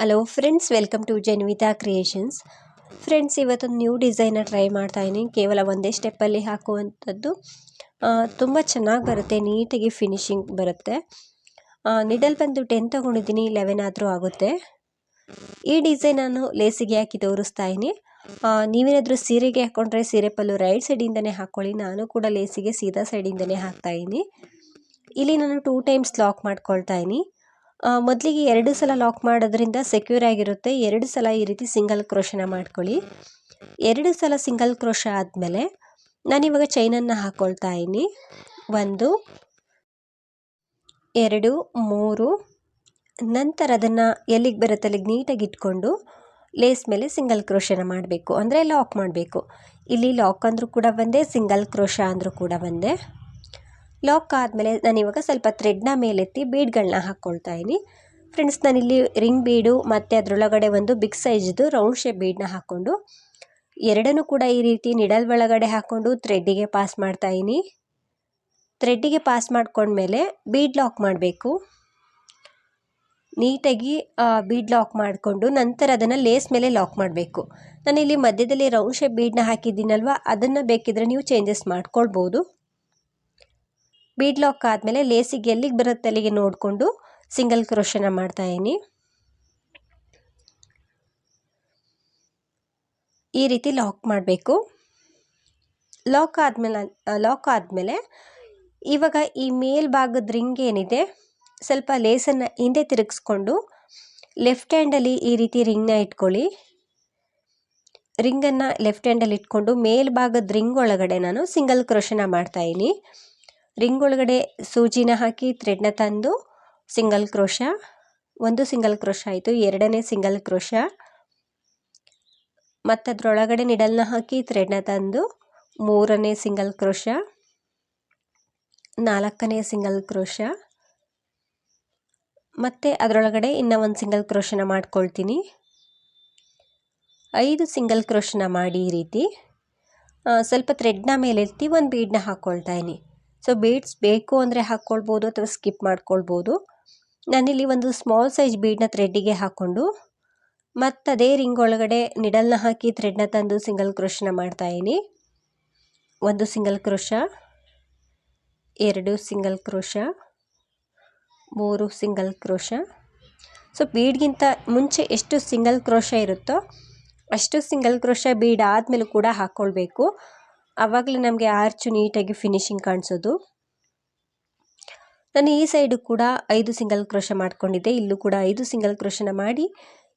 Hello friends welcome to Janvita creations friends ಇವತ್ತೊಂದು new design try ಮಾಡ್ತಾ ಇದ್ದೀನಿ. ಕೇವಲ ಒಂದೇ ಸ್ಟೆಪ್ಪಲ್ಲಿ ಹಾಕುವಂಥದ್ದು. ತುಂಬ ಚೆನ್ನಾಗಿ ಬರುತ್ತೆ. ನೀಟಾಗಿ ಫಿನಿಶಿಂಗ್ ಬರುತ್ತೆ. ನಿಡಲ್ ಬಂದು ಟೆನ್ ತೊಗೊಂಡಿದ್ದೀನಿ. ಲೆವೆನ್ ಆದರೂ ಆಗುತ್ತೆ. ಈ ಡಿಸೈನ್ ನಾನು ಲೇಸಿಗೆ ಹಾಕಿ ತೋರಿಸ್ತಾ ಇದ್ದೀನಿ. ನೀವೇನಾದರೂ ಸೀರೆಗೆ ಹಾಕ್ಕೊಂಡ್ರೆ ಸೀರೆ ಪಲ್ಲು ರೈಟ್ ಸೈಡಿಂದನೇ ಹಾಕ್ಕೊಳ್ಳಿ ನಾನು ಕೂಡ ಲೇಸಿಗೆ ಸೀದಾ ಸೈಡಿಂದನೇ ಹಾಕ್ತಾ ಇದ್ದೀನಿ. ಇಲ್ಲಿ ನಾನು ಟೂ ಟೈಮ್ಸ್ ಲಾಕ್ ಮಾಡ್ಕೊಳ್ತಾ ಇದ್ದೀನಿ. ಮೊದಲಿಗೆ ಎರಡು ಸಲ ಲಾಕ್ ಮಾಡೋದ್ರಿಂದ ಸೆಕ್ಯೂರ್ ಆಗಿರುತ್ತೆ. ಎರಡು ಸಲ ಈ ರೀತಿ ಸಿಂಗಲ್ ಕ್ರೋಶನ ಮಾಡ್ಕೊಳ್ಳಿ. ಎರಡು ಸಲ ಸಿಂಗಲ್ ಕ್ರೋಶ ಆದಮೇಲೆ ನಾನಿವಾಗ ಚೈನನ್ನು ಹಾಕ್ಕೊಳ್ತಾ ಇದ್ದೀನಿ. ಒಂದು, ಎರಡು, ಮೂರು, ನಂತರ ಅದನ್ನು ಎಲ್ಲಿಗೆ ಬರುತ್ತೆ? ಅಲ್ಲಿಗೆ ನೀಟಾಗಿ ಇಟ್ಕೊಂಡು ಲೇಸ್ ಮೇಲೆ ಸಿಂಗಲ್ ಕ್ರೋಶನ ಮಾಡಬೇಕು. ಅಂದರೆ ಲಾಕ್ ಮಾಡಬೇಕು. ಇಲ್ಲಿ ಲಾಕ್ ಅಂದರೂ ಕೂಡ ಒಂದೇ ಸಿಂಗಲ್ ಕ್ರೋಶ ಅಂದರೂ ಕೂಡ ಒಂದೇ. ಲಾಕ್ ಆದಮೇಲೆ ನಾನಿವಾಗ ಸ್ವಲ್ಪ ಥ್ರೆಡ್ನ ಮೇಲೆತ್ತಿ ಬೀಡ್ಗಳನ್ನ ಹಾಕ್ಕೊಳ್ತಾ ಇದ್ದೀನಿ. ಫ್ರೆಂಡ್ಸ್ ನಾನಿಲ್ಲಿ ರಿಂಗ್ ಬೀಡು ಮತ್ತು ಅದರೊಳಗಡೆ ಒಂದು ಬಿಗ್ ಸೈಜ್ದು ರೌಂಡ್ ಶೇಪ್ ಬೀಡನ್ನ ಹಾಕ್ಕೊಂಡು, ಎರಡನ್ನೂ ಕೂಡ ಈ ರೀತಿ ನಿಡಲ್ ಒಳಗಡೆ ಹಾಕ್ಕೊಂಡು ಥ್ರೆಡ್ಡಿಗೆ ಪಾಸ್ ಮಾಡ್ತಾ ಇದ್ದೀನಿ. ಥ್ರೆಡ್ಡಿಗೆ ಪಾಸ್ ಮಾಡಿಕೊಂಡ್ಮೇಲೆ ಬೀಡ್ ಲಾಕ್ ಮಾಡಬೇಕು. ನೀಟಾಗಿ ಬೀಡ್ ಲಾಕ್ ಮಾಡಿಕೊಂಡು ನಂತರ ಅದನ್ನು ಲೇಸ್ ಮೇಲೆ ಲಾಕ್ ಮಾಡಬೇಕು. ನಾನಿಲ್ಲಿ ಮಧ್ಯದಲ್ಲಿ ರೌಂಡ್ ಶೇಪ್ ಬೀಡನ್ನ ಹಾಕಿದ್ದೀನಲ್ವ, ಅದನ್ನು ಬೇಕಿದ್ರೆ ನೀವು ಚೇಂಜಸ್ ಮಾಡ್ಕೊಳ್ಬೋದು. ಬೀಡ್ ಲಾಕ್ ಆದಮೇಲೆ ಲೇಸಿಗೆ ಎಲ್ಲಿಗೆ ಬರುತ್ತೆ ಅಲ್ಲಿಗೆ ನೋಡಿಕೊಂಡು ಸಿಂಗಲ್ ಕ್ರೋಶನ ಮಾಡ್ತಾಯಿದ್ದೀನಿ ಈ ರೀತಿ ಲಾಕ್ ಮಾಡಬೇಕು. ಲಾಕ್ ಆದಮೇಲೆ ಲಾಕ್ ಆದಮೇಲೆ ಇವಾಗ ಈ ಮೇಲ್ಭಾಗದ ರಿಂಗ್ ಏನಿದೆ, ಸ್ವಲ್ಪ ಲೇಸನ್ನು ಹಿಂದೆ ತಿರುಗಿಸ್ಕೊಂಡು ಲೆಫ್ಟ್ ಹ್ಯಾಂಡಲ್ಲಿ ಈ ರೀತಿ ರಿಂಗ್ನ ಇಟ್ಕೊಳ್ಳಿ. ರಿಂಗನ್ನು ಲೆಫ್ಟ್ ಹ್ಯಾಂಡಲ್ಲಿ ಇಟ್ಕೊಂಡು ಮೇಲ್ಭಾಗದ ರಿಂಗ್ ಒಳಗಡೆ ನಾನು ಸಿಂಗಲ್ ಕ್ರೋಶನ ಮಾಡ್ತಾಯಿದ್ದೀನಿ ರಿಂಗ್ ಒಳಗಡೆ ಸೂಜಿನ ಹಾಕಿ ಥ್ರೆಡ್ನ ತಂದು ಸಿಂಗಲ್ ಕ್ರೋಶ ಒಂದು ಸಿಂಗಲ್ ಕ್ರೋಶ ಆಯಿತು, ಎರಡನೇ ಸಿಂಗಲ್ ಕ್ರೋಶ ಮತ್ತು ಅದರೊಳಗಡೆ ನಿಡಲ್ನ ಹಾಕಿ ಥ್ರೆಡ್ನ ತಂದು ಮೂರನೇ ಸಿಂಗಲ್ ಕ್ರೋಶ ನಾಲ್ಕನೇ ಸಿಂಗಲ್ ಕ್ರೋಶ ಮತ್ತು ಅದರೊಳಗಡೆ ಇನ್ನೂ ಒಂದು ಸಿಂಗಲ್ ಕ್ರೋಶನ ಮಾಡ್ಕೊಳ್ತೀನಿ. ಐದು ಸಿಂಗಲ್ ಕ್ರೋಶನ ಮಾಡಿ ಈ ರೀತಿ. ಸ್ವಲ್ಪ ಥ್ರೆಡ್ನ ಮೇಲೆ ಇರ್ತೀವಿ ಒಂದು ಬೀಡನ್ನ ಹಾಕ್ಕೊಳ್ತಾ ಇದ್ದೀನಿ ಸೊ ಬೀಡ್ಸ್ ಬೇಕು ಅಂದರೆ ಹಾಕ್ಕೊಳ್ಬೋದು ಅಥವಾ ಸ್ಕಿಪ್ ಮಾಡ್ಕೊಳ್ಬೋದು. ನಾನಿಲ್ಲಿ ಒಂದು ಸ್ಮಾಲ್ ಸೈಜ್ ಬೀಡನ್ನ ಥ್ರೆಡ್ಡಿಗೆ ಹಾಕ್ಕೊಂಡು ಮತ್ತು ಅದೇ ರಿಂಗ್ ಒಳಗಡೆ ನಿಡಲ್ನ ಹಾಕಿ ಥ್ರೆಡ್ನ ತಂದು ಸಿಂಗಲ್ ಕ್ರೋಶನ ಮಾಡ್ತಾಯಿದ್ದೀನಿ ಒಂದು ಸಿಂಗಲ್ ಕ್ರೋಶ ಎರಡು ಸಿಂಗಲ್ ಕ್ರೋಶ ಮೂರು ಸಿಂಗಲ್ ಕ್ರೋಶ ಸೊ ಬೀಡ್ಗಿಂತ ಮುಂಚೆ ಎಷ್ಟು ಸಿಂಗಲ್ ಕ್ರೋಶ ಇರುತ್ತೋ ಅಷ್ಟು ಸಿಂಗಲ್ ಕ್ರೋಶ ಬೀಡ್ ಆದಮೇಲೂ ಕೂಡ ಹಾಕ್ಕೊಳ್ಬೇಕು ಆವಾಗಲೇ ನಮಗೆ ಆರ್ಚು ನೀಟಾಗಿ ಫಿನಿಶಿಂಗ್ ಕಾಣಿಸೋದು. ನಾನು ಈ ಸೈಡು ಕೂಡ ಐದು ಸಿಂಗಲ್ ಕ್ರೋಶ ಮಾಡಿಕೊಂಡಿದ್ದೆ. ಇಲ್ಲೂ ಕೂಡ ಐದು ಸಿಂಗಲ್ ಕ್ರೋಶನ ಮಾಡಿ,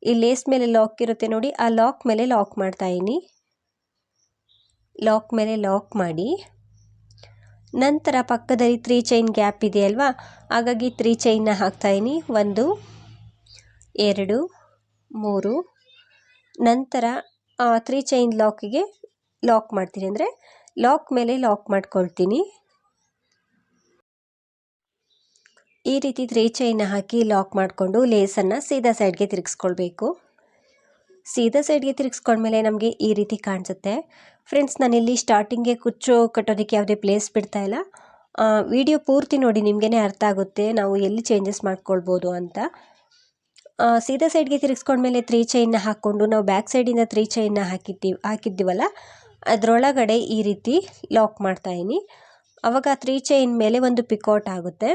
ಈ ಲೇಸ್ ಮೇಲೆ ಲಾಕ್ ಇರುತ್ತೆ ನೋಡಿ, ಆ ಲಾಕ್ ಮೇಲೆ ಲಾಕ್ ಮಾಡ್ತಾಯಿನಿ ಲಾಕ್ ಮೇಲೆ ಲಾಕ್ ಮಾಡಿ. ನಂತರ ಪಕ್ಕದಲ್ಲಿ ತ್ರೀ ಚೈನ್ ಗ್ಯಾಪ್ ಇದೆ ಅಲ್ವಾ? ಹಾಗಾಗಿ ತ್ರೀ ಚೈನ್ನ ಹಾಕ್ತಾಯಿನಿ ಒಂದು, ಎರಡು, ಮೂರು. ನಂತರ ತ್ರೀ ಚೈನ್ ಲಾಕಿಗೆ ಲಾಕ್ ಮಾಡ್ತೀನಿ ಅಂದರೆ ಲಾಕ್ ಮೇಲೆ ಲಾಕ್ ಮಾಡ್ಕೊಳ್ತೀನಿ. ಈ ರೀತಿ ತ್ರೀ ಚೈನ ಹಾಕಿ ಲಾಕ್ ಮಾಡಿಕೊಂಡು ಲೇಸನ್ನು ಸೀದಾ ಸೈಡ್ಗೆ ತಿರುಗಿಸ್ಕೊಳ್ಬೇಕು. ಸೀದಾ ಸೈಡ್ಗೆ ತಿರುಗಿಸ್ಕೊಂಡ್ಮೇಲೆ ನಮಗೆ ಈ ರೀತಿ ಕಾಣಿಸುತ್ತೆ. ಫ್ರೆಂಡ್ಸ್ ನಾನಿಲ್ಲಿ ಸ್ಟಾರ್ಟಿಂಗ್ಗೆ ಕುಚ್ಚು ಕಟ್ಟೋದಕ್ಕೆ ಯಾವುದೇ ಪ್ಲೇಸ್ ಬಿಡ್ತಾ ಇಲ್ಲ. ವಿಡಿಯೋ ಪೂರ್ತಿ ನೋಡಿ ನಿಮಗೇ ಅರ್ಥ ಆಗುತ್ತೆ ನಾವು ಎಲ್ಲಿ ಚೇಂಜಸ್ ಮಾಡ್ಕೊಳ್ಬೋದು ಅಂತ. ಸೀದಾ ಸೈಡ್ಗೆ ತಿರುಗಿಸ್ಕೊಂಡ್ಮೇಲೆ ತ್ರೀ ಚೈನ್ನ ಹಾಕ್ಕೊಂಡು ನಾವು ಬ್ಯಾಕ್ ಸೈಡಿಂದ ತ್ರೀ ಚೈನ್ನ ಹಾಕಿದ್ದೀವಿ ಹಾಕಿದ್ದೀವಲ್ಲ ಅದರೊಳಗಡೆ ಈ ರೀತಿ ಲಾಕ್ ಮಾಡ್ತಾಯಿನಿ ಆವಾಗ ತ್ರೀ ಚೈನ್ ಮೇಲೆ ಒಂದು ಪಿಕೌಟ್ ಆಗುತ್ತೆ.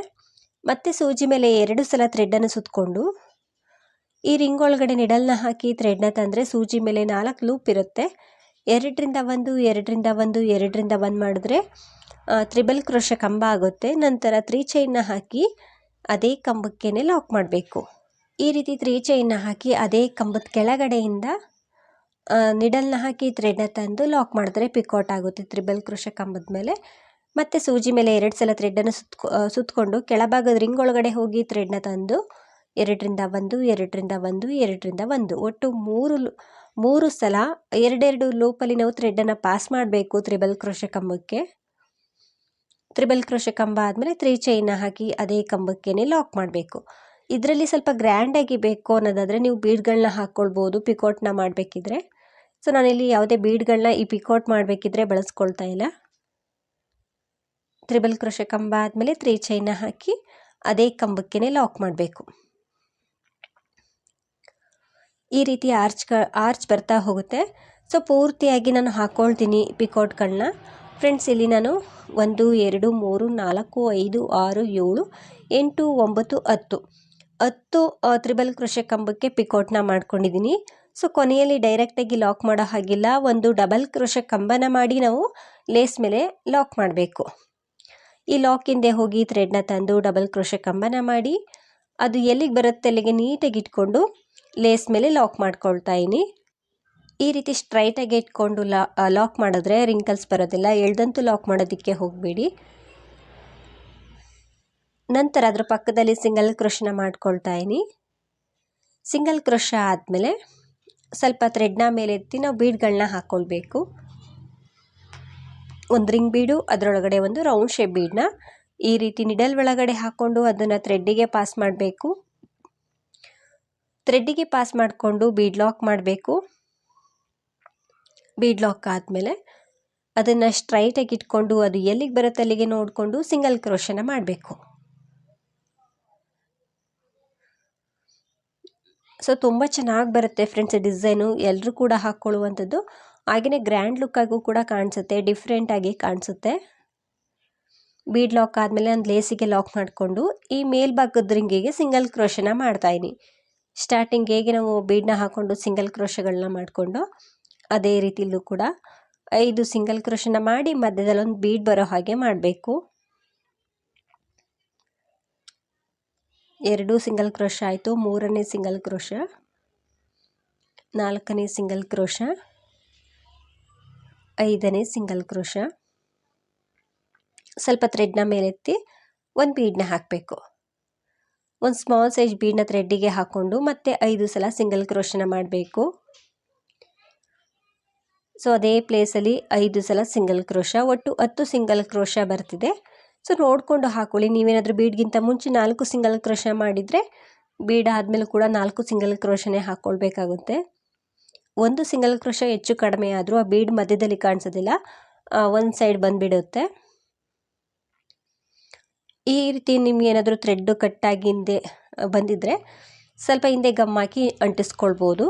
ಮತ್ತೆ ಸೂಜಿ ಮೇಲೆ ಎರಡು ಸಲ ಥ್ರೆಡ್ಡನ್ನು ಸುತ್ತಕೊಂಡು ಈ ರಿಂಗ್ ಒಳಗಡೆ ನಿಡಲ್ನ ಹಾಕಿ ಥ್ರೆಡ್ನ ತಂದರೆ ಸೂಜಿ ಮೇಲೆ ನಾಲ್ಕು ಲೂಪ್ ಇರುತ್ತೆ. ಎರಡರಿಂದ ಒಂದು ಎರಡರಿಂದ ಒಂದು ಎರಡರಿಂದ ಒಂದು ಮಾಡಿದ್ರೆ ತ್ರಿಬಲ್ ಕ್ರೋಶ ಕಂಬ ಆಗುತ್ತೆ. ನಂತರ ತ್ರೀ ಚೈನ್ನ ಹಾಕಿ ಅದೇ ಕಂಬಕ್ಕೇ ಲಾಕ್ ಮಾಡಬೇಕು. ಈ ರೀತಿ ತ್ರೀ ಚೈನ್ನ ಹಾಕಿ ಅದೇ ಕಂಬದ ಕೆಳಗಡೆಯಿಂದ ನಿಡಲ್ನ ಹಾಕಿ ಥ್ರೆಡ್ನ ತಂದು ಲಾಕ್ ಮಾಡಿದ್ರೆ ಪಿಕೌಟ್ ಆಗುತ್ತೆ, ತ್ರಿಬಲ್ ಕ್ರೋಶ ಕಂಬದ ಮೇಲೆ. ಮತ್ತು ಸೂಜಿ ಮೇಲೆ ಎರಡು ಸಲ ಥ್ರೆಡ್ಡನ್ನು ಸುತ್ಕೊ ಸುತ್ತಕೊಂಡು ಕೆಳಭಾಗದ ರಿಂಗ್ ಒಳಗಡೆ ಹೋಗಿ ಥ್ರೆಡ್ನ ತಂದು ಎರಡರಿಂದ ಒಂದು ಎರಡರಿಂದ ಒಂದು ಎರಡರಿಂದ ಒಂದು. ಒಟ್ಟು ಮೂರು ಮೂರು ಸಲ ಎರಡೆರಡು ಲೂಪಲ್ಲಿ ನಾವು ಥ್ರೆಡ್ಡನ್ನು ಪಾಸ್ ಮಾಡಬೇಕು ತ್ರಿಬಲ್ ಕ್ರೋಶ ಕಂಬಕ್ಕೆ. ತ್ರಿಬಲ್ ಕ್ರೋಶ ಕಂಬ ಆದಮೇಲೆ ತ್ರೀ ಚೈನ ಹಾಕಿ ಅದೇ ಕಂಬಕ್ಕೇ ಲಾಕ್ ಮಾಡಬೇಕು. ಇದರಲ್ಲಿ ಸ್ವಲ್ಪ ಗ್ರ್ಯಾಂಡಾಗಿ ಬೇಕು ಅನ್ನೋದಾದರೆ ನೀವು ಬೀಡ್ಗಳನ್ನ ಹಾಕ್ಕೊಳ್ಬೋದು ಪಿಕೋಟ್ನ ಮಾಡಬೇಕಿದ್ರೆ. ಸೊ ನಾನಿಲ್ಲಿ ಯಾವುದೇ ಬೀಡ್ಗಳನ್ನ ಈ ಪಿಕೌಟ್ ಮಾಡಬೇಕಿದ್ರೆ ಬಳಸ್ಕೊಳ್ತಾ ಇಲ್ಲ. ತ್ರಿಬಲ್ ಕೃಷಿ ಕಂಬ ಆದಮೇಲೆ ತ್ರೀ ಚೈನ ಹಾಕಿ ಅದೇ ಕಂಬಕ್ಕೇ ಲಾಕ್ ಮಾಡಬೇಕು. ಈ ರೀತಿ ಆರ್ಚ್ ಆರ್ಚ್ ಬರ್ತಾ ಹೋಗುತ್ತೆ. ಸೊ ಪೂರ್ತಿಯಾಗಿ ನಾನು ಹಾಕ್ಕೊಳ್ತೀನಿ ಪಿಕೌಟ್ಗಳನ್ನ ಫ್ರೆಂಡ್ಸ್ ಇಲ್ಲಿ ನಾನು ಒಂದು, ಎರಡು, ಮೂರು, ನಾಲ್ಕು, ಐದು, ಆರು, ಏಳು, ಎಂಟು, ಒಂಬತ್ತು, ಹತ್ತು. ಹತ್ತು ತ್ರಿಬಲ್ ಕೃಷಿ ಕಂಬಕ್ಕೆ ಪಿಕೌಟ್ನ ಮಾಡ್ಕೊಂಡಿದ್ದೀನಿ. ಸೊ ಕೊನೆಯಲ್ಲಿ ಡೈರೆಕ್ಟಾಗಿ ಲಾಕ್ ಮಾಡೋ ಹಾಗಿಲ್ಲ. ಒಂದು ಡಬಲ್ ಕ್ರೋಶ ಕಂಬನ ಮಾಡಿ ನಾವು ಲೇಸ್ ಮೇಲೆ ಲಾಕ್ ಮಾಡಬೇಕು. ಈ ಲಾಕ್ ಹಿಂದೆ ಹೋಗಿ ಥ್ರೆಡ್ನ ತಂದು ಡಬಲ್ ಕ್ರೋಶ ಕಂಬನ ಮಾಡಿ, ಅದು ಎಲ್ಲಿಗೆ ಬರುತ್ತೆ ಅಲ್ಲಿಗೆ ನೀಟಾಗಿ ಇಟ್ಕೊಂಡು ಲೇಸ್ ಮೇಲೆ ಲಾಕ್ ಮಾಡ್ಕೊಳ್ತಾ ಇದ್ದೀನಿ ಈ ರೀತಿ ಸ್ಟ್ರೈಟಾಗಿ ಇಟ್ಕೊಂಡು ಲಾ ಲಾಕ್ ಮಾಡಿದ್ರೆ ರಿಂಕಲ್ಸ್ ಬರೋದಿಲ್ಲ. ಎಳ್ದಂತೂ ಲಾಕ್ ಮಾಡೋದಕ್ಕೆ ಹೋಗಬೇಡಿ. ನಂತರ ಅದರ ಪಕ್ಕದಲ್ಲಿ ಸಿಂಗಲ್ ಕ್ರೋಶನ ಮಾಡ್ಕೊಳ್ತಾ ಇದ್ದೀನಿ ಸಿಂಗಲ್ ಕ್ರೋಶ ಆದಮೇಲೆ ಸ್ವಲ್ಪ ಥ್ರೆಡ್ನ ಮೇಲೆ ಎತ್ತಿ ನಾವು ಬೀಡ್ಗಳನ್ನ ಹಾಕ್ಕೊಳ್ಬೇಕು ಒಂದು ರಿಂಗ್ ಬೀಡು ಅದರೊಳಗಡೆ ಒಂದು ರೌಂಡ್ ಶೇಪ್ ಬೀಡನ್ನ ಈ ರೀತಿ ನಿಡಲ್ ಒಳಗಡೆ ಹಾಕ್ಕೊಂಡು ಅದನ್ನು ಥ್ರೆಡ್ಡಿಗೆ ಪಾಸ್ ಮಾಡಬೇಕು. ಥ್ರೆಡ್ಡಿಗೆ ಪಾಸ್ ಮಾಡಿಕೊಂಡು ಬೀಡ್ ಲಾಕ್ ಮಾಡಬೇಕು. ಬೀಡ್ ಲಾಕ್ ಆದಮೇಲೆ ಅದನ್ನು ಸ್ಟ್ರೈಟಾಗಿ ಇಟ್ಕೊಂಡು ಅದು ಎಲ್ಲಿಗೆ ಬರುತ್ತೆ ಅಲ್ಲಿಗೆ ನೋಡಿಕೊಂಡು ಸಿಂಗಲ್ ಕ್ರೋಶನ ಮಾಡಬೇಕು. ಸೊ ತುಂಬ ಚೆನ್ನಾಗಿ ಬರುತ್ತೆ ಫ್ರೆಂಡ್ಸ್ ಡಿಸೈನು ಎಲ್ಲರೂ ಕೂಡ ಹಾಕ್ಕೊಳ್ಳುವಂಥದ್ದು ಹಾಗೆಯೇ ಗ್ರ್ಯಾಂಡ್ ಲುಕ್ಕಾಗೂ ಕೂಡ ಕಾಣಿಸುತ್ತೆ ಡಿಫ್ರೆಂಟಾಗಿ ಕಾಣಿಸುತ್ತೆ. ಬೀಡ್ ಲಾಕ್ ಆದಮೇಲೆ ಒಂದು ಲೇಸಿಗೆ ಲಾಕ್ ಮಾಡಿಕೊಂಡು, ಈ ಮೇಲ್ಭಾಗದ ರಿಂಗಿಗೆ ಸಿಂಗಲ್ ಕ್ರೋಶನ ಮಾಡ್ತಾಯಿನಿ ಸ್ಟಾರ್ಟಿಂಗ್ ಹೇಗೆ ನಾವು ಬೀಡನ್ನ ಹಾಕ್ಕೊಂಡು ಸಿಂಗಲ್ ಕ್ರೋಶಗಳನ್ನ ಮಾಡಿಕೊಂಡು, ಅದೇ ರೀತಿಲೂ ಕೂಡ, ಐದು ಸಿಂಗಲ್ ಕ್ರೋಶನ ಮಾಡಿ ಮಧ್ಯದಲ್ಲಿ ಒಂದು ಬೀಡ್ ಬರೋ ಹಾಗೆ ಮಾಡಬೇಕು. ಎರಡು ಸಿಂಗಲ್ ಕ್ರೋಶ ಆಯಿತು, ಮೂರನೇ ಸಿಂಗಲ್ ಕ್ರೋಶ ನಾಲ್ಕನೇ ಸಿಂಗಲ್ ಕ್ರೋಶ ಐದನೇ ಸಿಂಗಲ್ ಕ್ರೋಶ ಸ್ವಲ್ಪ ಥ್ರೆಡ್ನ ಮೇಲೆತ್ತಿ ಒಂದು ಬೀಡನ್ನ ಹಾಕಬೇಕು. ಒಂದು ಸ್ಮಾಲ್ ಸೈಜ್ ಬೀಡನ್ನ ಥ್ರೆಡ್ಡಿಗೆ ಹಾಕ್ಕೊಂಡು ಮತ್ತೆ ಐದು ಸಲ ಸಿಂಗಲ್ ಕ್ರೋಶನ ಮಾಡಬೇಕು. ಸೊ ಅದೇ ಪ್ಲೇಸಲ್ಲಿ ಐದು ಸಲ ಸಿಂಗಲ್ ಕ್ರೋಶ ಒಟ್ಟು ಹತ್ತು ಸಿಂಗಲ್ ಕ್ರೋಶ ಬರ್ತಿದೆ. ಸೊ ನೋಡಿಕೊಂಡು ಹಾಕೊಳ್ಳಿ. ನೀವೇನಾದರೂ ಬೀಡ್ಗಿಂತ ಮುಂಚೆ ನಾಲ್ಕು ಸಿಂಗಲ್ ಕ್ರೋಶ ಮಾಡಿದರೆ ಬೀಡ್ ಆದಮೇಲೆ ಕೂಡ ನಾಲ್ಕು ಸಿಂಗಲ್ ಕ್ರೋಶನೇ ಹಾಕ್ಕೊಳ್ಬೇಕಾಗುತ್ತೆ ಒಂದು ಸಿಂಗಲ್ ಕ್ರೋಶ ಹೆಚ್ಚು ಕಡಿಮೆ ಆದರೂ ಆ ಬೀಡ್ ಮಧ್ಯದಲ್ಲಿ ಕಾಣಿಸೋದಿಲ್ಲ. ಒಂದು ಸೈಡ್ ಬಂದುಬಿಡುತ್ತೆ. ಈ ರೀತಿ ನಿಮ್ಗೆ ಏನಾದರೂ ಥ್ರೆಡ್ಡು ಕಟ್ಟಾಗಿ ಹಿಂದೆ ಬಂದಿದ್ದರೆ ಸ್ವಲ್ಪ ಹಿಂದೆ ಗಮ್ ಹಾಕಿ ಅಂಟಿಸ್ಕೊಳ್ಬೋದು.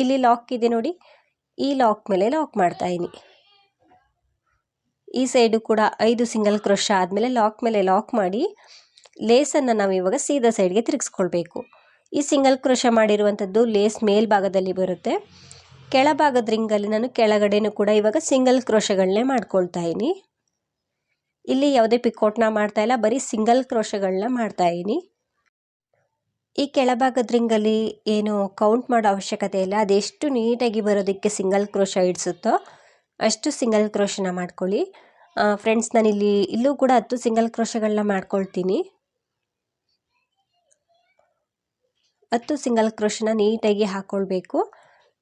ಇಲ್ಲಿ ಲಾಕ್ ಇದೆ ನೋಡಿ. ಈ ಲಾಕ್ ಮೇಲೆ ಲಾಕ್ ಮಾಡ್ತಾಯಿನಿ ಈ ಸೈಡು ಕೂಡ ಐದು ಸಿಂಗಲ್ ಕ್ರೋಶ ಆದಮೇಲೆ ಲಾಕ್ ಮೇಲೆ ಲಾಕ್ ಮಾಡಿ, ಲೇಸನ್ನು ನಾವು ಇವಾಗ ಸೀದಾ ಸೈಡ್ಗೆ ತಿರುಗಿಸ್ಕೊಳ್ಬೇಕು. ಈ ಸಿಂಗಲ್ ಕ್ರೋಶ ಮಾಡಿರುವಂಥದ್ದು ಲೇಸ್ ಮೇಲ್ಭಾಗದಲ್ಲಿ ಬರುತ್ತೆ. ಕೆಳಭಾಗದ ರಿಂಗಲ್ಲಿ ನಾನು ಕೆಳಗಡೆನೂ ಕೂಡ ಇವಾಗ ಸಿಂಗಲ್ ಕ್ರೋಶಗಳನ್ನೇ ಮಾಡ್ಕೊಳ್ತಾ ಇದ್ದೀನಿ. ಇಲ್ಲಿ ಯಾವುದೇ ಪಿಕೋಟ್ನ ಮಾಡ್ತಾ ಇಲ್ಲ, ಬರೀ ಸಿಂಗಲ್ ಕ್ರೋಶಗಳನ್ನ ಮಾಡ್ತಾ ಇದ್ದೀನಿ. ಈ ಕೆಳಭಾಗದ ರಿಂಗಲ್ಲಿ ಏನು ಕೌಂಟ್ ಮಾಡೋ ಅವಶ್ಯಕತೆ ಇಲ್ಲ. ಅದೆಷ್ಟು ನೀಟಾಗಿ ಬರೋದಕ್ಕೆ ಸಿಂಗಲ್ ಕ್ರೋಶ ಇಡಿಸುತ್ತೋ ಅಷ್ಟು ಸಿಂಗಲ್ ಕ್ರೋಶನ ಮಾಡ್ಕೊಳ್ಳಿ. ಫ್ರೆಂಡ್ಸ್ ನಾನಿಲ್ಲಿ ಇಲ್ಲೂ ಕೂಡ ಹತ್ತು ಸಿಂಗಲ್ ಕ್ರೋಶಗಳನ್ನ ಮಾಡ್ಕೊಳ್ತೀನಿ. ಹತ್ತು ಸಿಂಗಲ್ ಕ್ರೋಶನ ನೀಟಾಗಿ ಹಾಕ್ಕೊಳ್ಬೇಕು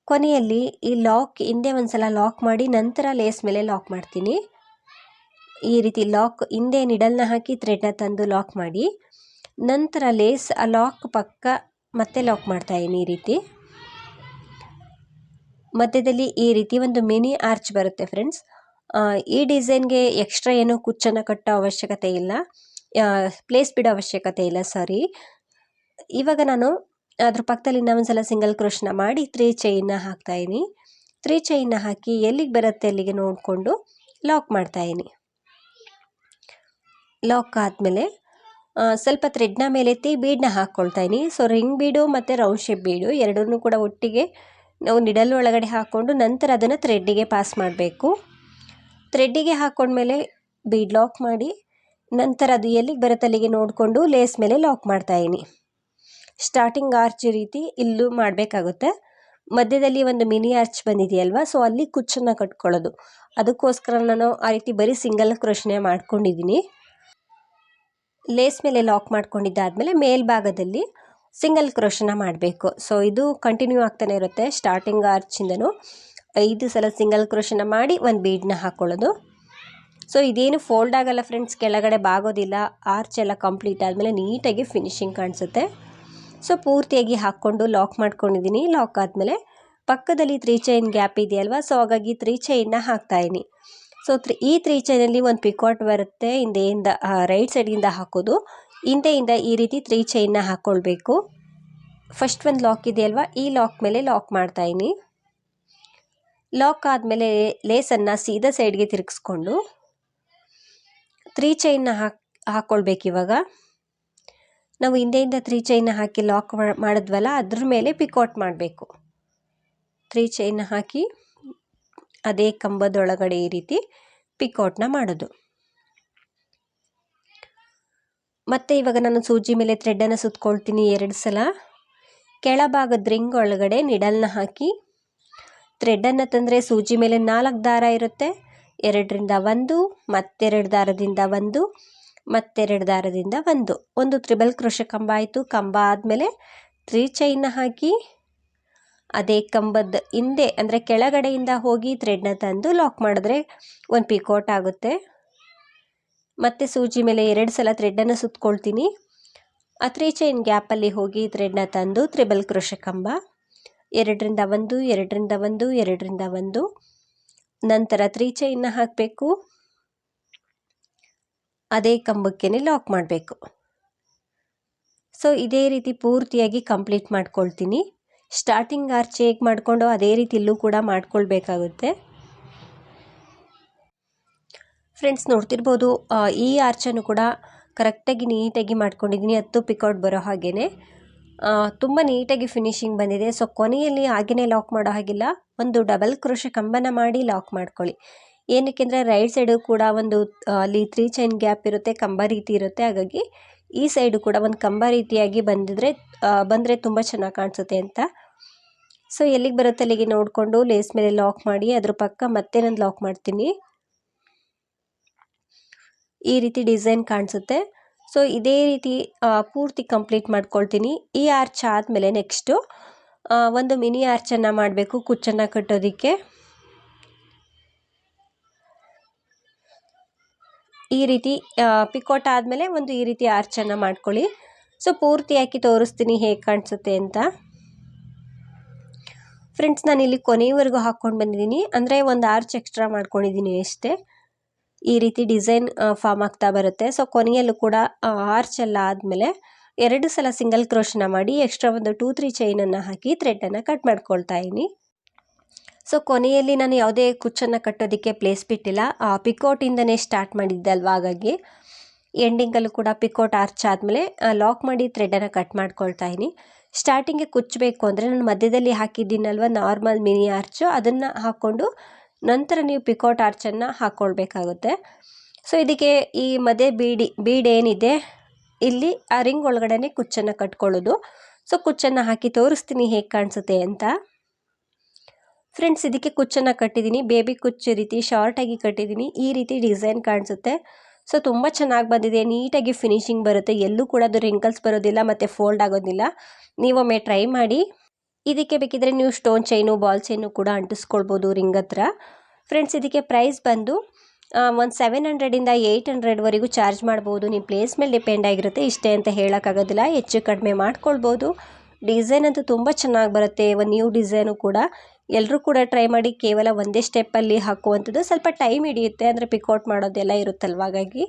ಕೊನೆಯಲ್ಲಿ ಈ ಲಾಕ್ ಹಿಂದೆ ಒಂದು ಸಲ ಲಾಕ್ ಮಾಡಿ ನಂತರ ಲೇಸ್ ಮೇಲೆ ಲಾಕ್ ಮಾಡ್ತೀನಿ. ಈ ರೀತಿ ಲಾಕ್ ಹಿಂದೆ ನಿಡಲ್ನ ಹಾಕಿ ಥ್ರೆಡ್ನ ತಂದು ಲಾಕ್ ಮಾಡಿ. ನಂತರ ಲೇಸ್ ಆ ಲಾಕ್ ಪಕ್ಕ ಮತ್ತೆ ಲಾಕ್ ಮಾಡ್ತಾ ಈ ರೀತಿ. ಮಧ್ಯದಲ್ಲಿ ಈ ರೀತಿ ಒಂದು ಮಿನಿ ಆರ್ಚ್ ಬರುತ್ತೆ ಫ್ರೆಂಡ್ಸ್ ಈ ಡಿಸೈನ್ಗೆ ಎಕ್ಸ್ಟ್ರಾ ಏನು ಕುಚ್ಚನ್ನು ಕಟ್ಟೋ ಅವಶ್ಯಕತೆ ಇಲ್ಲ. ಪ್ಲೇಸ್ ಬಿಡೋ ಅವಶ್ಯಕತೆ ಇಲ್ಲ, ಸಾರಿ. ಇವಾಗ ನಾನು ಅದ್ರ ಪಕ್ಕದಲ್ಲಿ ಇನ್ನೊಂದ್ಸಲ ಸಿಂಗಲ್ ಕ್ರೋಶ್ನ ಮಾಡಿ ತ್ರೀ ಚೈನ್ನ ಹಾಕ್ತಾಯಿನಿ ತ್ರೀ ಚೈನ್ನ ಹಾಕಿ ಎಲ್ಲಿಗೆ ಬರುತ್ತೆ ಅಲ್ಲಿಗೆ ನೋಡಿಕೊಂಡು ಲಾಕ್ ಮಾಡ್ತಾಯಿನಿ ಲಾಕ್ ಆದಮೇಲೆ ಸ್ವಲ್ಪ ಥ್ರೆಡ್ನ ಮೇಲೆತ್ತಿ ಬೀಡನ್ನ ಹಾಕ್ಕೊಳ್ತಾಯಿನಿ ಸೊ, ರಿಂಗ್ ಬೀಡು ಮತ್ತು ರೌಂಡ್ ಶೇಪ್ ಬೀಡು ಎರಡನ್ನೂ ಕೂಡ ಒಟ್ಟಿಗೆ ನಾವು ನಿಡಲ್ ಒಳಗಡೆ ಹಾಕ್ಕೊಂಡು ನಂತರ ಅದನ್ನು ಥ್ರೆಡ್ಡಿಗೆ ಪಾಸ್ ಮಾಡಬೇಕು. ಥ್ರೆಡ್ಡಿಗೆ ಹಾಕ್ಕೊಂಡ್ಮೇಲೆ ಬೀಡ್ ಲಾಕ್ ಮಾಡಿ, ನಂತರ ಅದು ಎಲ್ಲಿಗೆ ಬರುತ್ತಲ್ಲಿಗೆ ನೋಡಿಕೊಂಡು ಲೇಸ್ ಮೇಲೆ ಲಾಕ್ ಮಾಡ್ತಾಯಿನಿ ಸ್ಟಾರ್ಟಿಂಗ್ ಆರ್ಚ್ ರೀತಿ ಇಲ್ಲೂ ಮಾಡಬೇಕಾಗುತ್ತೆ. ಮಧ್ಯದಲ್ಲಿ ಒಂದು ಮಿನಿ ಆರ್ಚ್ ಬಂದಿದೆಯಲ್ವ, ಸೊ ಅಲ್ಲಿ ಕುಚ್ಚನ್ನು ಕಟ್ಕೊಳ್ಳೋದು. ಅದಕ್ಕೋಸ್ಕರ ನಾನು ಆ ರೀತಿ ಬರೀ ಸಿಂಗಲ್ ಕ್ರೋಶನೇ ಮಾಡ್ಕೊಂಡಿದ್ದೀನಿ. ಲೇಸ್ ಮೇಲೆ ಲಾಕ್ ಮಾಡ್ಕೊಂಡಿದ್ದಾದಮೇಲೆ ಮೇಲ್ಭಾಗದಲ್ಲಿ ಸಿಂಗಲ್ ಕ್ರೋಶನ ಮಾಡಬೇಕು. ಸೊ ಇದು ಕಂಟಿನ್ಯೂ ಆಗ್ತಾನೆ ಇರುತ್ತೆ, ಸ್ಟಾರ್ಟಿಂಗ್ ಆರ್ಚಿಂದನೂ. ಐದು ಸಲ ಸಿಂಗಲ್ ಕ್ರೋಶನ ಮಾಡಿ ಒಂದು ಬೀಡನ್ನ ಹಾಕ್ಕೊಳ್ಳೋದು ಸೊ ಇದೇನು ಫೋಲ್ಡ್ ಆಗಲ್ಲ ಫ್ರೆಂಡ್ಸ್ ಕೆಳಗಡೆ ಬಾಗೋದಿಲ್ಲ. ಆರ್ಚ್ ಎಲ್ಲ ಕಂಪ್ಲೀಟ್ ಆದಮೇಲೆ ನೀಟಾಗಿ ಫಿನಿಶಿಂಗ್ ಕಾಣಿಸುತ್ತೆ. ಸೊ ಪೂರ್ತಿಯಾಗಿ ಹಾಕ್ಕೊಂಡು ಲಾಕ್ ಮಾಡ್ಕೊಂಡಿದ್ದೀನಿ ಲಾಕ್ ಆದಮೇಲೆ ಪಕ್ಕದಲ್ಲಿ ತ್ರೀ ಚೈನ್ ಗ್ಯಾಪ್ ಇದೆಯಲ್ವಾ? ಸೊ ಹಾಗಾಗಿ ತ್ರೀ ಚೈನ್ನ ಹಾಕ್ತಾಯಿನಿ ಸೊ ತ್ರೀ ಈ ತ್ರೀ ಚೈನಲ್ಲಿ ಒಂದು ಪಿಕಾಟ್ ಬರುತ್ತೆ. ಹಿಂದೆಯಿಂದ ರೈಟ್ ಸೈಡಿಂದ ಹಾಕೋದು. ಹಿಂದೆಯಿಂದ ಈ ರೀತಿ ತ್ರೀ ಚೈನ್ನ ಹಾಕ್ಕೊಳ್ಬೇಕು ಫಸ್ಟ್ ಒಂದು ಲಾಕ್ ಇದೆಯಲ್ವ? ಈ ಲಾಕ್ ಮೇಲೆ ಲಾಕ್ ಮಾಡ್ತಾಯಿನಿ ಲಾಕ್ ಆದಮೇಲೆ ಲೇಸನ್ನು ಸೀದಾ ಸೈಡ್ಗೆ ತಿರುಗಿಸ್ಕೊಂಡು ತ್ರೀ ಚೈನ್ನ ಹಾಕಿ ಹಾಕ್ಕೊಳ್ಬೇಕು ಇವಾಗ. ನಾವು ಹಿಂದೆಯಿಂದ ತ್ರೀ ಚೈನ್ನ ಹಾಕಿ ಲಾಕ್ ಮಾಡಿದ್ವಲ್ಲ, ಅದ್ರ ಮೇಲೆ ಪಿಕೌಟ್ ಮಾಡಬೇಕು. ತ್ರೀ ಚೈನ್ನ ಹಾಕಿ ಅದೇ ಕಂಬದೊಳಗಡೆ ಈ ರೀತಿ ಪಿಕೌಟ್ನ ಮಾಡೋದು. ಮತ್ತು ಇವಾಗ ನಾನು ಸೂಜಿ ಮೇಲೆ ಥ್ರೆಡ್ಡನ್ನು ಸುತ್ಕೊಳ್ತೀನಿ ಎರಡು ಸಲ. ಕೆಳಭಾಗದ ರಿಂಗ್ ಒಳಗಡೆ ನಿಡಲ್ನ ಹಾಕಿ ಥ್ರೆಡ್ಡನ್ನು ತಂದರೆ ಸೂಜಿ ಮೇಲೆ ನಾಲ್ಕು ದಾರ ಇರುತ್ತೆ. ಎರಡರಿಂದ ಒಂದು, ಮತ್ತೆರಡು ದಾರದಿಂದ ಒಂದು, ಮತ್ತೆರಡು ದಾರದಿಂದ ಒಂದು. ಒಂದು ತ್ರಿಬಲ್ ಕ್ರೋಶ ಕಂಬ ಆಯಿತು. ಕಂಬ ಆದಮೇಲೆ ತ್ರೀ ಚೈನ್ನ ಹಾಕಿ ಅದೇ ಕಂಬದ ಹಿಂದೆ, ಅಂದರೆ ಕೆಳಗಡೆಯಿಂದ ಹೋಗಿ ಥ್ರೆಡ್ನ ತಂದು ಲಾಕ್ ಮಾಡಿದ್ರೆ ಒಂದು ಪಿಕೋಟ್ ಆಗುತ್ತೆ. ಮತ್ತು ಸೂಜಿ ಮೇಲೆ ಎರಡು ಸಲ ಥ್ರೆಡ್ಡನ್ನು ಸುತ್ತಕೊಳ್ತೀನಿ ಆ ತ್ರೀ ಚೈನ್ ಗ್ಯಾಪಲ್ಲಿ ಹೋಗಿ ಥ್ರೆಡ್ನ ತಂದು ತ್ರಿಬಲ್ ಕ್ರೋಶ ಕಂಬ. ಎರಡರಿಂದ ಒಂದು ಎರಡರಿಂದ ಒಂದು ಎರಡರಿಂದ ಒಂದು. ನಂತರ ತ್ರೀ ಚೈನ್ನ ಹಾಕಬೇಕು. ಅದೇ ಕಂಬಕ್ಕೆ ಲಾಕ್ ಮಾಡಬೇಕು. ಸೊ ಇದೇ ರೀತಿ ಪೂರ್ತಿಯಾಗಿ ಕಂಪ್ಲೀಟ್ ಮಾಡ್ಕೊಳ್ತೀನಿ. ಸ್ಟಾರ್ಟಿಂಗ್ ಆರ್ಚ್ ಹೇಗೆ ಮಾಡಿಕೊಂಡು ಅದೇ ರೀತಿ ಇಲ್ಲೂ ಕೂಡ ಮಾಡ್ಕೊಳ್ಬೇಕಾಗುತ್ತೆ. ಫ್ರೆಂಡ್ಸ್ ನೋಡ್ತಿರ್ಬೋದು ಈ ಆರ್ಚನ್ನು ಕೂಡ ಕರೆಕ್ಟಾಗಿ ನೀಟಾಗಿ ಮಾಡ್ಕೊಂಡಿದ್ದೀನಿ. ಹತ್ತು ಪಿಕೌಟ್ ಬರೋ ಹಾಗೇ ತುಂಬ ನೀಟಾಗಿ ಫಿನಿಶಿಂಗ್ ಬಂದಿದೆ. ಸೊ ಕೊನೆಯಲ್ಲಿ ಹಾಗೆಯೇ ಲಾಕ್ ಮಾಡೋ ಹಾಗಿಲ್ಲ. ಒಂದು ಡಬಲ್ ಕ್ರೋಶ ಕಂಬನ ಮಾಡಿ ಲಾಕ್ ಮಾಡ್ಕೊಳ್ಳಿ. ಏನಕ್ಕೆ ಅಂದರೆ ರೈಟ್ ಸೈಡು ಕೂಡ ಒಂದು ಅಲ್ಲಿ ತ್ರೀ ಚೈನ್ ಗ್ಯಾಪ್ ಇರುತ್ತೆ, ಕಂಬ ರೀತಿ ಇರುತ್ತೆ. ಹಾಗಾಗಿ ಈ ಸೈಡು ಕೂಡ ಒಂದು ಕಂಬ ರೀತಿಯಾಗಿ ಬಂದಿದ್ರೆ ಬಂದರೆ ತುಂಬ ಚೆನ್ನಾಗಿ ಕಾಣಿಸುತ್ತೆ ಅಂತ. ಸೊ ಎಲ್ಲಿಗೆ ಬರುತ್ತೆ? ಅಲ್ಲಿಗೆ ನೋಡಿಕೊಂಡು ಲೇಸ್ ಮೇಲೆ ಲಾಕ್ ಮಾಡಿ, ಅದ್ರ ಪಕ್ಕ ಮತ್ತೆ ನಾನು ಲಾಕ್ ಮಾಡ್ತೀನಿ. ಈ ರೀತಿ ಡಿಸೈನ್ ಕಾಣಿಸುತ್ತೆ. ಸೊ ಇದೇ ರೀತಿ ಪೂರ್ತಿ ಕಂಪ್ಲೀಟ್ ಮಾಡ್ಕೊಳ್ತೀನಿ. ಈ ಆರ್ಚ್ ಆದಮೇಲೆ ನೆಕ್ಸ್ಟು ಒಂದು ಮಿನಿ ಆರ್ಚನ್ನು ಮಾಡಬೇಕು ಕುಚ್ಚನ್ನು ಕಟ್ಟೋದಕ್ಕೆ. ಈ ರೀತಿ ಪಿಕೋಟ್ ಆದಮೇಲೆ ಒಂದು ಈ ರೀತಿ ಆರ್ಚನ್ನು ಮಾಡ್ಕೊಳ್ಳಿ. ಸೊ ಪೂರ್ತಿ ಹಾಕಿ ತೋರಿಸ್ತೀನಿ ಹೇಗೆ ಕಾಣಿಸುತ್ತೆ ಅಂತ. ಫ್ರೆಂಡ್ಸ್ ನಾನು ಇಲ್ಲಿ ಕೊನೆಯವರೆಗೂ ಹಾಕ್ಕೊಂಡು ಬಂದಿದ್ದೀನಿ. ಅಂದರೆ ಒಂದು ಆರ್ಚ್ ಎಕ್ಸ್ಟ್ರಾ ಮಾಡ್ಕೊಂಡಿದ್ದೀನಿ ಅಷ್ಟೇ. ಈ ರೀತಿ ಡಿಸೈನ್ ಫಾರ್ಮ್ ಆಗ್ತಾ ಬರುತ್ತೆ. ಸೊ, ಕೊನೆಯಲ್ಲೂ ಕೂಡ ಆರ್ಚ್ ಎಲ್ಲ ಆದಮೇಲೆ ಎರಡು ಸಲ ಸಿಂಗಲ್ ಕ್ರೋಶನ ಮಾಡಿ ಎಕ್ಸ್ಟ್ರಾ ಒಂದು ಟೂ, ತ್ರೀ ಚೈನನ್ನು ಹಾಕಿ ಥ್ರೆಡನ್ನು ಕಟ್ ಮಾಡ್ಕೊಳ್ತಾ ಇದ್ದೀನಿ ಸೊ, ಕೊನೆಯಲ್ಲಿ ನಾನು ಯಾವುದೇ ಕುಚ್ಚನ್ನು ಕಟ್ಟೋದಕ್ಕೆ ಪ್ಲೇಸ್ ಬಿಟ್ಟಿಲ್ಲ. ಪಿಕೋಟಿಂದನೇ ಸ್ಟಾರ್ಟ್ ಮಾಡಿದ್ದೆ ಅಲ್ವಾ ಹಾಗಾಗಿ. ಎಂಡಿಂಗಲ್ಲೂ ಕೂಡ ಪಿಕೋಟ್ ಆರ್ಚ್ ಆದಮೇಲೆ ಲಾಕ್ ಮಾಡಿ ಥ್ರೆಡನ್ನು ಕಟ್ ಮಾಡ್ಕೊಳ್ತಾ ಇದ್ದೀನಿ ಸ್ಟಾರ್ಟಿಂಗ್ಗೆ ಕುಚ್ಚಬೇಕು ಅಂದರೆ ನಾನು ಮಧ್ಯದಲ್ಲಿ ಹಾಕಿದ್ದೀನಲ್ವ ನಾರ್ಮಲ್ ಮಿನಿ ಆರ್ಚು ಅದನ್ನು ಹಾಕ್ಕೊಂಡು ನಂತರ ನೀವು ಪಿಕೋಟ್ ಆರ್ಚನ್ನು ಹಾಕ್ಕೊಳ್ಬೇಕಾಗುತ್ತೆ ಸೊ, ಇದಕ್ಕೆ ಈ ಮದೇ ಬೀಡಿ, ಬೀಡ್ ಏನಿದೆ, ಇಲ್ಲಿ ಆ ರಿಂಗ್ ಒಳಗಡೆ ಕುಚ್ಚನ್ನು ಕಟ್ಕೊಳ್ಳೋದು. ಸೊ, ಕುಚ್ಚನ್ನು ಹಾಕಿ ತೋರಿಸ್ತೀನಿ ಹೇಗೆ ಕಾಣಿಸುತ್ತೆ ಅಂತ. ಫ್ರೆಂಡ್ಸ್, ಇದಕ್ಕೆ ಕುಚ್ಚನ್ನು ಕಟ್ಟಿದ್ದೀನಿ. ಬೇಬಿ ಕುಚ್ಚು ರೀತಿ ಶಾರ್ಟಾಗಿ ಕಟ್ಟಿದ್ದೀನಿ. ಈ ರೀತಿ ಡಿಸೈನ್ ಕಾಣಿಸುತ್ತೆ. ಸೊ, ತುಂಬ ಚೆನ್ನಾಗಿ ಬಂದಿದೆ. ನೀಟಾಗಿ ಫಿನಿಶಿಂಗ್ ಬರುತ್ತೆ. ಎಲ್ಲೂ ಕೂಡ ಅದು ರಿಂಕಲ್ಸ್ ಬರೋದಿಲ್ಲ, ಮತ್ತು ಫೋಲ್ಡ್ ಆಗೋದಿಲ್ಲ. ನೀವೊಮ್ಮೆ ಟ್ರೈ ಮಾಡಿ. ಇದಕ್ಕೆ ಬೇಕಿದ್ರೆ ನೀವು ಸ್ಟೋನ್ ಚೈನು ಬಾಲ್ ಚೈನು ಕೂಡ ಅಂಟಿಸ್ಕೊಳ್ಬೋದು ರಿಂಗ್ ಹತ್ರ. ಫ್ರೆಂಡ್ಸ್ ಇದಕ್ಕೆ ಪ್ರೈಸ್ ಬಂದು ಒಂದು ಸೆವೆನ್ ಹಂಡ್ರೆಡಿಂದ ಏಯ್ಟ್ ಹಂಡ್ರೆಡ್ವರೆಗೂ ಚಾರ್ಜ್ ಮಾಡ್ಬೋದು. ನಿಮ್ಮ ಪ್ಲೇಸ್ ಮೇಲೆ ಡಿಪೆಂಡ್ ಆಗಿರುತ್ತೆ. ಇಷ್ಟೇ ಅಂತ ಹೇಳೋಕ್ಕಾಗೋದಿಲ್ಲ ಹೆಚ್ಚು ಕಡಿಮೆ ಮಾಡ್ಕೊಳ್ಬೋದು. ಡಿಸೈನ್ ಅಂತೂ ತುಂಬ ಚೆನ್ನಾಗಿ ಬರುತ್ತೆ. ಒಂದು ನ್ಯೂ ಡಿಸೈನು ಕೂಡ. ಎಲ್ಲರೂ ಕೂಡ ಟ್ರೈ ಮಾಡಿ ಕೇವಲ ಒಂದೇ ಸ್ಟೆಪ್ಪಲ್ಲಿ ಹಾಕುವಂಥದ್ದು. ಸ್ವಲ್ಪ ಟೈಮ್ ಹಿಡಿಯುತ್ತೆ. ಅಂದರೆ ಪಿಕೌಟ್ ಮಾಡೋದೆಲ್ಲ ಇರುತ್ತಲ್ವ? ಹಾಗಾಗಿ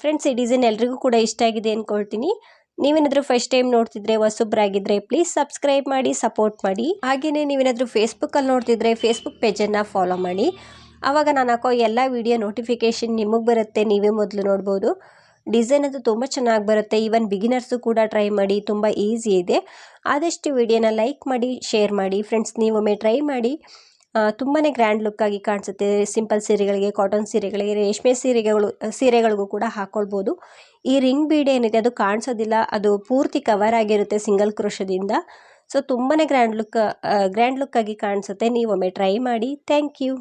ಫ್ರೆಂಡ್ಸ್ ಈ ಡಿಸೈನ್ ಎಲ್ರಿಗೂ ಕೂಡ ಇಷ್ಟ ಆಗಿದೆ ಅಂದ್ಕೊಳ್ತೀನಿ ನೀವೇನಾದರೂ ಫಸ್ಟ್ ಟೈಮ್ ನೋಡ್ತಿದ್ರೆ ಹೊಸಬ್ರಾಗಿದ್ರೆ ಪ್ಲೀಸ್ ಸಬ್ಸ್ಕ್ರೈಬ್ ಮಾಡಿ ಸಪೋರ್ಟ್ ಮಾಡಿ. ಹಾಗೆಯೇ ನೀವೇನಾದರೂ ಫೇಸ್ಬುಕ್ಕಲ್ಲಿ ನೋಡ್ತಿದ್ರೆ ಫೇಸ್ಬುಕ್ ಪೇಜನ್ನು ಫಾಲೋ ಮಾಡಿ. ಆವಾಗ ನಾನು ಹಾಕೋ ಎಲ್ಲ ವೀಡಿಯೋ ನೋಟಿಫಿಕೇಷನ್ ನಿಮಗೆ ಬರುತ್ತೆ, ನೀವೇ ಮೊದಲು ನೋಡ್ಬೋದು. ಡಿಸೈನ್ ಅದು ತುಂಬ ಚೆನ್ನಾಗಿ ಬರುತ್ತೆ ಈವನ್ ಬಿಗಿನರ್ಸು ಕೂಡ ಟ್ರೈ ಮಾಡಿ, ತುಂಬ ಈಸಿ ಇದೆ. ಆದಷ್ಟು ವಿಡಿಯೋನ ಲೈಕ್ ಮಾಡಿ ಶೇರ್ ಮಾಡಿ ಫ್ರೆಂಡ್ಸ್ ನೀವೊಮ್ಮೆ ಟ್ರೈ ಮಾಡಿ. ತುಂಬಾ ಗ್ರ್ಯಾಂಡ್ ಲುಕ್ಕಾಗಿ ಕಾಣಿಸುತ್ತೆ. ಸಿಂಪಲ್ ಸೀರೆಗಳಿಗೆ ಕಾಟನ್ ಸೀರೆಗಳಿಗೆ, ರೇಷ್ಮೆ ಸೀರೆಗಳು, ಸೀರೆಗಳಿಗೂ ಕೂಡ ಹಾಕ್ಕೊಳ್ಬೋದು ಈ ರಿಂಗ್ ಬೀಡ್ ಏನಿದೆ ಅದು ಕಾಣಿಸೋದಿಲ್ಲ. ಅದು ಪೂರ್ತಿ ಕವರ್ ಆಗಿರುತ್ತೆ ಸಿಂಗಲ್ ಕ್ರೋಶದಿಂದ ಸೊ ತುಂಬಾ ಗ್ರ್ಯಾಂಡ್ ಲುಕ್ ಗ್ರ್ಯಾಂಡ್ ಲುಕ್ಕಾಗಿ ಕಾಣಿಸುತ್ತೆ. ನೀವೊಮ್ಮೆ ಟ್ರೈ ಮಾಡಿ. Thank you